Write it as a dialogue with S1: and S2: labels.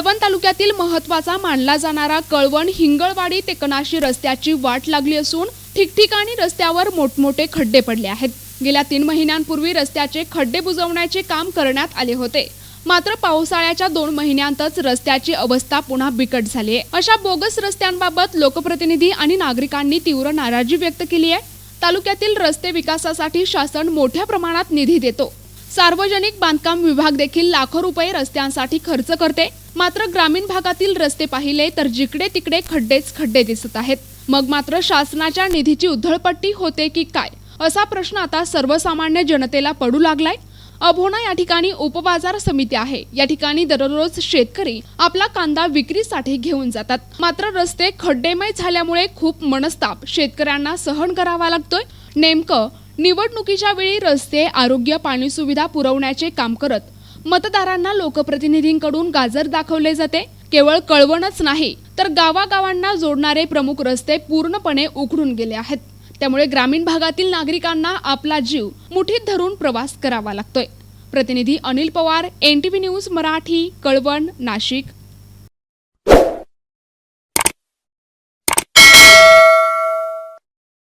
S1: तालुक्यातील महत्त्वाचा मानला जाणारा कळवण हिंगळवाडी ते कनाशी रस्त्याची वाट लागली असून ठिकठिकाणी रस्त्यावर मोठमोठे खड्डे पडले आहेत. गेल्या तीन महिन्यांपूर्वी रस्त्याचे खड्डे बुजवण्याचे काम करण्यात आले होते. मात्र पावसाळ्याच्या दोन महिन्यांतच रस्त्याची अवस्था पुन्हा बिकट झाली आहे अशा बोगस रस्त्यांबाबत लोकप्रतिनिधी आणि नागरिकांनी तीव्र नाराजी व्यक्त केली आहे. तालुक्यातील रस्ते विकासासाठी शासन मोठ्या प्रमाणात निधी देतो. सार्वजनिक बांधकाम विभाग देखील लाखो रुपये रस्त्यांसाठी खर्च करते. मात्र ग्रामीण भागातील रस्ते पाहिले तर जिकडे तिकडे खड्डेच खड्डे दिसत आहेत. मग मात्र शासनाच्या निधीची उधळपट्टी होते की काय? असा प्रश्न आता सर्वसामान्य जनतेला पडू लागलाय. अभोणा या ठिकाणी उपबाजार समिती आहे. या ठिकाणी दररोज शेतकरी आपला कांदा विक्रीसाठी घेऊन जातात. मात्र रस्ते खड्डेमय झाल्यामुळे खूप मनस्ताप शेतकऱ्यांना सहन करावा लागतोय. नेमकं निवडणुकीच्या वेळी रस्ते आरोग्य पाणी सुविधा पुरवण्याचे काम करत मतदारांना लोकप्रतिनिधींकडून गाजर दाखवले जाते. केवळ कळवणच नाही तर गावागावांना जोडणारे प्रमुख रस्ते पूर्णपणे उखडून गेले आहेत. त्यामुळे ग्रामीण भागातील नागरिकांना आपला जीव मुठीत धरून प्रवास करावा लागतोय. प्रतिनिधी अनिल पवार एन न्यूज मराठी कळवण नाशिक.